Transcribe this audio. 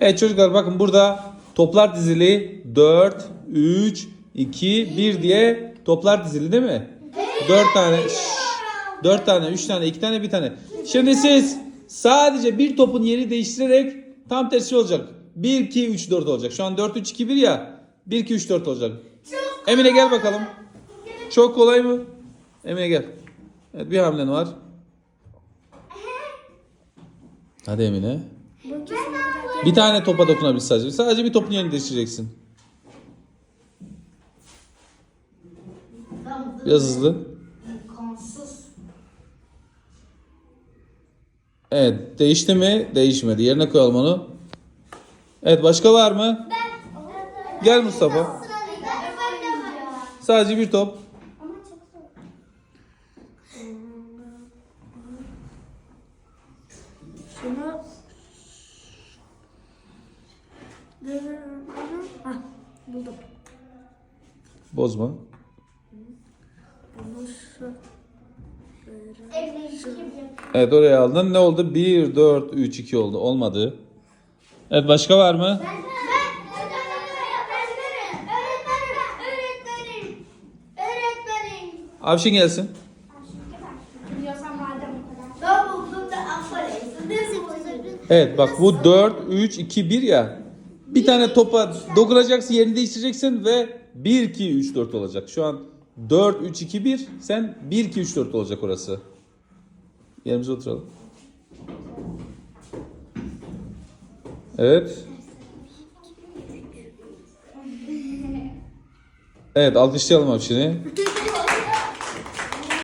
Evet çocuklar bakın burada toplar dizili 4, 3, 2, 1 diye toplar dizili değil mi? 4 tane, 4 tane, 3 tane, 2 tane, 1 tane. Şimdi siz sadece bir topun yeri değiştirerek tam tersi olacak. 1, 2, 3, 4 olacak. Şu an 4, 3, 2, 1 ya. 1, 2, 3, 4 olacak. Emine gel bakalım. Çok kolay mı? Emine gel. Evet bir hamlen var. Hadi Emine. Bir tane topa dokunabilir sadece. Sadece bir topun yerini değiştireceksin. Biraz hızlı. Evet. Değişti mi? Değişmedi. Yerine koyalım onu. Evet. Başka var mı? Gel Mustafa. Sadece bir top. Şunu Buldum. Bozma. Bunu şu Evet oraya aldın. Ne oldu? 1, 4, 3, 2 oldu. Olmadı. Evet başka var mı? Avşin gelsin. Evet bak bu 4, 3, 2, 1 ya. Bir tane topa dokunacaksın yerini değiştireceksin ve 1, 2, 3, 4 olacak. Şu an 4, 3, 2, 1. Sen 1, 2, 3, 4 olacak orası. Yerimize oturalım. Evet. Evet alkışlayalım Avşin'i.